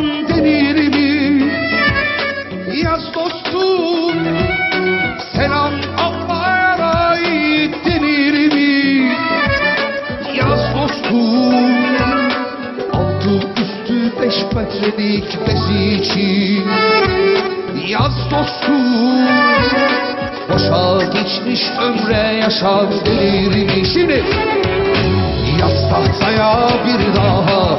aman denir mi? Yaz dostum selam Allah'a ait denir mi? Yaz dostum altı üstü beş metrelik bezi için Yaz dostum Boşa geçmiş ömre yaşar delirimi Şimdi Yaz tahtaya bir daha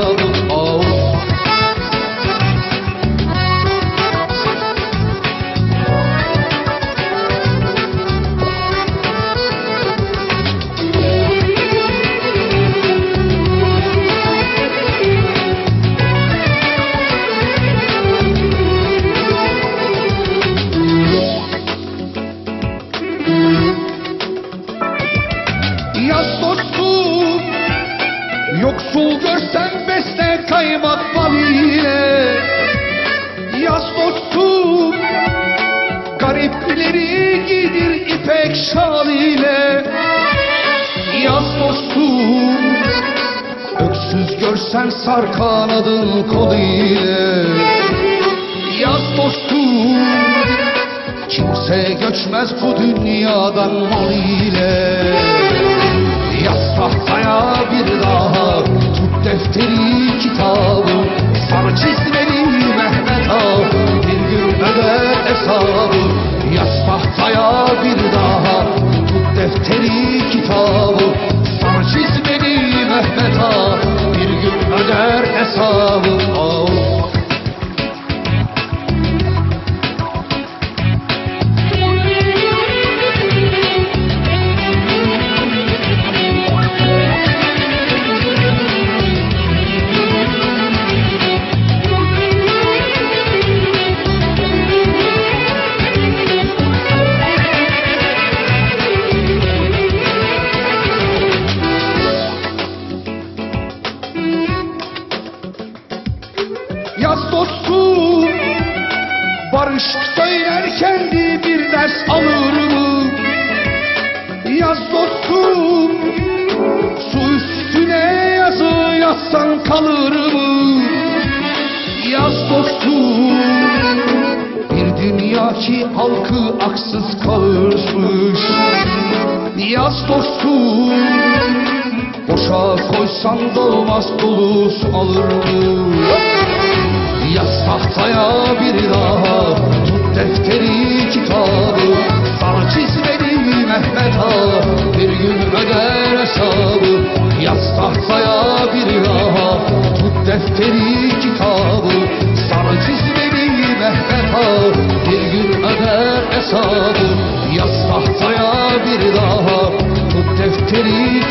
bal ile Yaz dostum Garipleri giydir ipek şal ile Yaz dostum Öksüz görsen sar kanadın kol ile. Yaz dostum Kimse göçmez bu dünyadan mal ile gün öder kalır mı? Yaz dostum Bir dünya ki halkı aksız kalırmış Yaz dostum Boşa koysan dolmaz dolusu alır mı? Yaz tahtaya bir daha Tut defteri kitabı Sarı çizmeli Mehmet Ağa Bir gün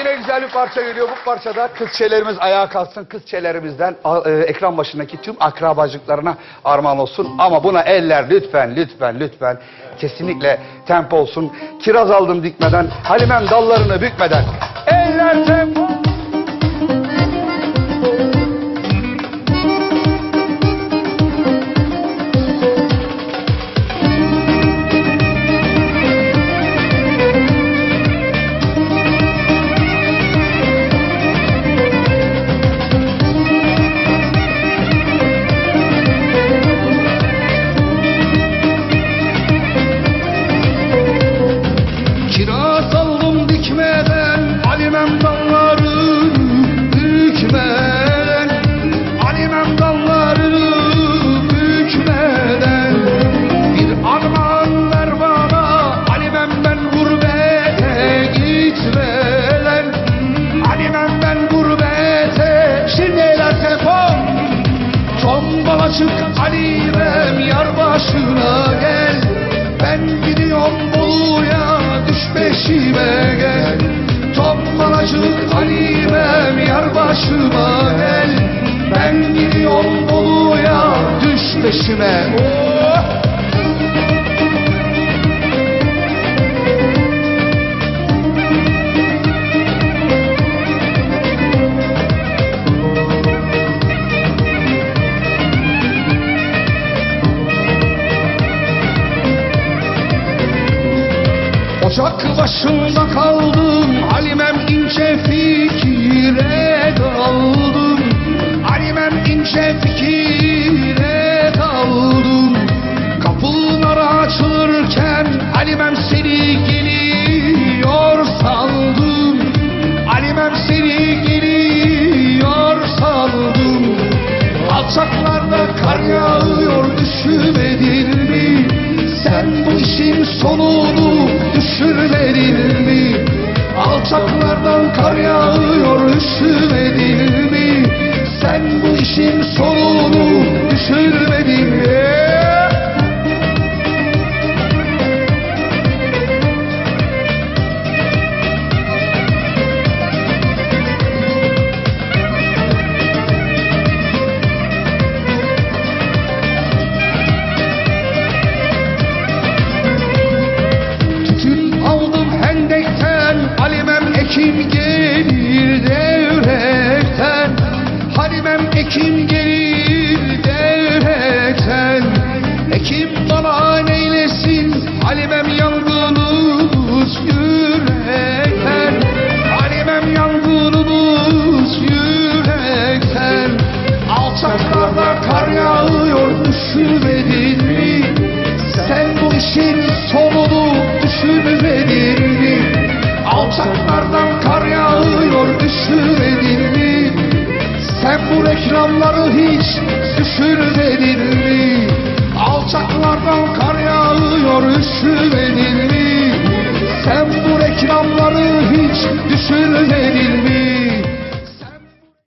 Yine güzel bir parça geliyor. Bu parçada kız çelerimiz ayağa kalksın. Kız çelerimizden a- e, ekran başındaki tüm akrabacıklarına armağan olsun. Ama buna eller lütfen, lütfen, lütfen. Kesinlikle tempo olsun. Kiraz aldım dikmeden, Halimem dallarını bükmeden. Eller tempo. Çık Alimem yar başına gel. Ben gidiyorum Bolu'ya düş peşime gel. Tombalacık Halimem yar başıma gel. Ben gidiyorum Bolu'ya düş peşime. Oh! Ocak başında kaldım Halimem ince fikire daldım. Halimem ince fikire daldım. Kapılar açılırken Halimem seni geliyor sandım. Halimem seni geliyor sandım. Alçaklarda kar yağıyor düşmedin mi? Sen bu işin sonunu düşürmedin mi? Alçaklardan kar yağıyor düşmedin mi? Sen bu işin sonunu ekim gelir devrekten Ekim bana neylesin Halimem yangınımız yürekten Halimem yangınımız yürekten Alçaklarda kar yağıyor düşmedin mi? Sen bu işin sonunu düşünmedin mi? Alçaklardan kar bu reklamları hiç düşürmedin mi? Alçaklardan kar yağıyor üşümedin mi? Sen bu reklamları hiç düşürmedin mi?